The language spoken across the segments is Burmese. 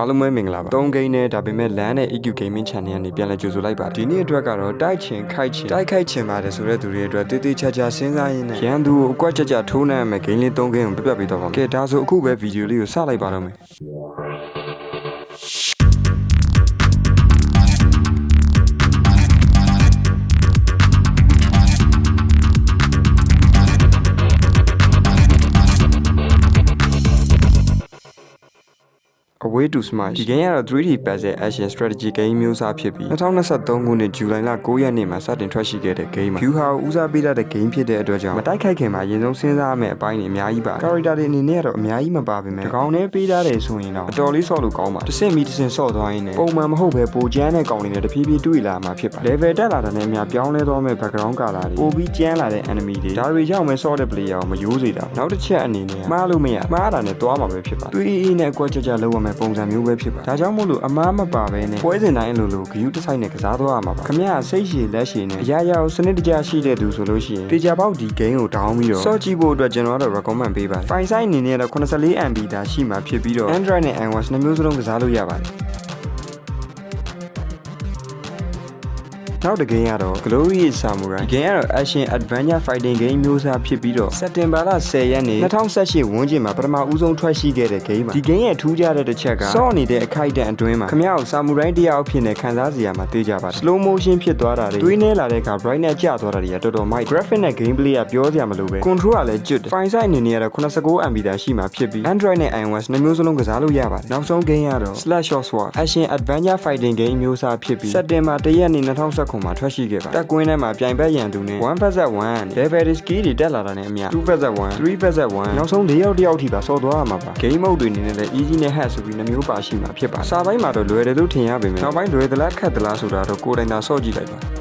အားလုံးပဲမင်္ဂလာပါ၃ဂိမ်းနဲ့ဒါပေမဲ့ LAN နဲ့ EQ Gaming Channel ကနေပြန်လည်ကြိုဆိုလိုက်ပါဒီနေ့အတွက်ကတော့တိုက်ချင်ခိုက်ချင်တိုက်ခိုက်ချင်ပါတယ်ဆိုတဲ့သူတွေအတွက်တေးသေးချာချာစဉ်းစားရင်းနဲ့ရန်သူကိုအကွက်ကြကြထိုးနှံ့မယ်ဂိမ်းလေး၃ဂိမ်းကိုပြပြပေးတော့ပါမယ်ကဲဒါဆိုအခုပဲဗီဒီယိုလေးကိုစလိုက်ပါတော့မယ် A way to smash ဒီ game ကတော့ 3D puzzle action strategy game မျိုးစားဖြစ်ပြီး2023ခုနှစ်ဇူလိုင်လ9ရက်နေ့မှာစတင်ထွက်ရှိခဲ့တဲ့ game မှာ view ဟာဦးစားပေးတတ်တဲ့ game ဖြစ်တဲ့အတွက်ကြောင့်မတိုက်ခိုက်ခင်မှာအရင်ဆုံးစဉ်းစားရမယ့်အပိုင်းတွေအများကြီးပါ character တွေအနေနဲ့ကတော့အများကြီးမပါပါပဲဒီကောင်နဲ့ပေးထားတယ်ဆိုရင်တော့အတော်လေးဆော့လို့ကောင်းပါတစ်ဆင့်မီတစ်ဆင့်ဆော့သွားရင်းနဲ့ပုံမှန်မဟုတ်ပဲပိုကျန်းတဲ့ကောင်တွေနဲ့တဖြည်းဖြည်းတွေ့လာမှာဖြစ်ပါ level တက်လာတဲ့နဲ့အများပြောင်းလဲသွားမဲ့ background color တွေပိုပြီးကျန်းလာတဲ့ enemy တွေဒါတွေကြောင့်ပဲဆော့တဲ့ player ကိုမယိုးစေတာနောက်တစ်ချက်အနေနဲ့မှားလို့မရမှားတာနဲ့သွားမှာပဲဖြစ်ပါတွေးအေးအေးနဲ့အကွက်ကြကြလောက်ရမယ့်ပုံစံမျိုးပဲဖြစ်ပါဒါကြောင့်မို့လို့အမားမပါဘဲနဲ့ပွဲစဉ်တိုင်းအလိုလိုဂယူးတစ်ဆိုင်နဲ့ကစားသွားရမှာပါခမရစိတ်ရှည်လက်ရှည်နဲ့အရာရာကိုစနစ်တကျရှိတဲ့သူဆိုလို့ရှိရင်တေချာပေါက်ဒီ game ကိုတောင်းပြီးတော့စော့ကြည့်ဖို့အတွက်ကျွန်တော်ကတော့ recommend ပေးပါတယ် file size အနေနဲ့တော့ 84MB ဒါရှိမှဖြစ်ပြီးတော့ Android နဲ့ iOS နှစ်မျိုးစလုံးကစားလို့ရပါတယ် နောက်တစ်ဂိမ်းကတော့ Glory Samurai ဒီဂိမ်းကတော့ Action Adventure Fighting Game မျိုးစားဖြစ်ပြီးတော့စက်တင်ဘာလ10ရက်နေ့2018ဝန်းကျင်မှာပထမဦးဆုံးထွက်ရှိခဲ့တဲ့ဂိမ်းပါဒီဂိမ်းရဲ့ထူးခြားတဲ့တစ်ချက်ကစော့နေတဲ့အခိုက်အတန့်အတွင်းမှာခမရကို Samurai တယောက်အဖြစ်နဲ့ခံစားစီရမှာသိကြပါတယ် Slow motion ဖြစ်သွားတာတွေတွေးနေလာတဲ့အခါ brightness ကျသွားတာတွေကတော်တော်မိုက် graphic နဲ့ gameplay ကပြောစရာမလိုပဲ control ကလည်းကျွတ်တယ် file size အနေနဲ့ကတော့ 89MB သာရှိမှာဖြစ်ပြီး Android နဲ့ iOS နှစ်မျိုးစလုံးကစားလို့ရပါတယ်နောက်ဆုံးဂိမ်းကတော့ Slash Shot Sword Action Adventure Fighting Game မျိုးစားဖြစ်ပြီးစက်တင်ဘာ1ရက်နေ့2019မှာထွက်ရှိခဲ့ပါတက်ကွင်းထဲမှာပြိုင်ဘက်ရန်သူနဲ့1 vs 1 level skill တွေတက်လာတာနဲ့အမျှ2 vs 1 3 vs 1နောက်ဆုံး၄ယောက်တစ်ယောက်ထိပါဆော့သွားရမှာပါ game mode တွေအနေနဲ့လည်း easy နဲ့ hard ဆိုပြီးနှမျိုးပါရှိမှာဖြစ်ပါစာပိုင်းမှာတော့လွယ်တယ်လို့ထင်ရပေမဲ့နောက်ပိုင်းလွယ်သလားခက်သလားဆိုတာတော့ကိုယ်တိုင်သာဆော့ကြည့်လိုက်ပါ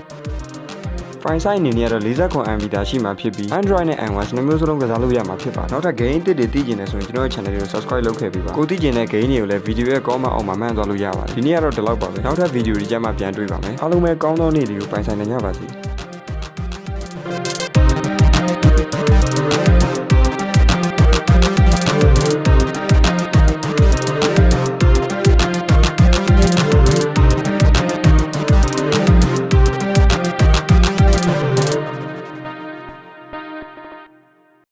file size အနေနဲ့တော့ 40MB တာရှိမှာဖြစ်ပြီး Android နဲ့ iOS နှစ်မျိုးစလုံးကစားလို့ရမှာဖြစ်ပါတယ်နောက်ထပ် game တစ်တွေသိကျင်တယ်ဆိုရင်ကျွန်တော်ရဲ့ channel ကို subscribe လုပ်ခဲ့ပြီးပါကိုသိကျင်တဲ့ game တွေကိုလည်း video ရဲ့ comment အောက်မှာမှန်းသွားလို့ရပါတယ်ဒီနေ့ကတော့ဒီလောက်ပါပဲနောက်ထပ် video တွေကြမှာပြန်တွေ့ပါမယ်အားလုံးပဲကောင်းသောနေ့တွေကိုပိုင်ဆိုင်နိုင်ကြပါစေ Thank you.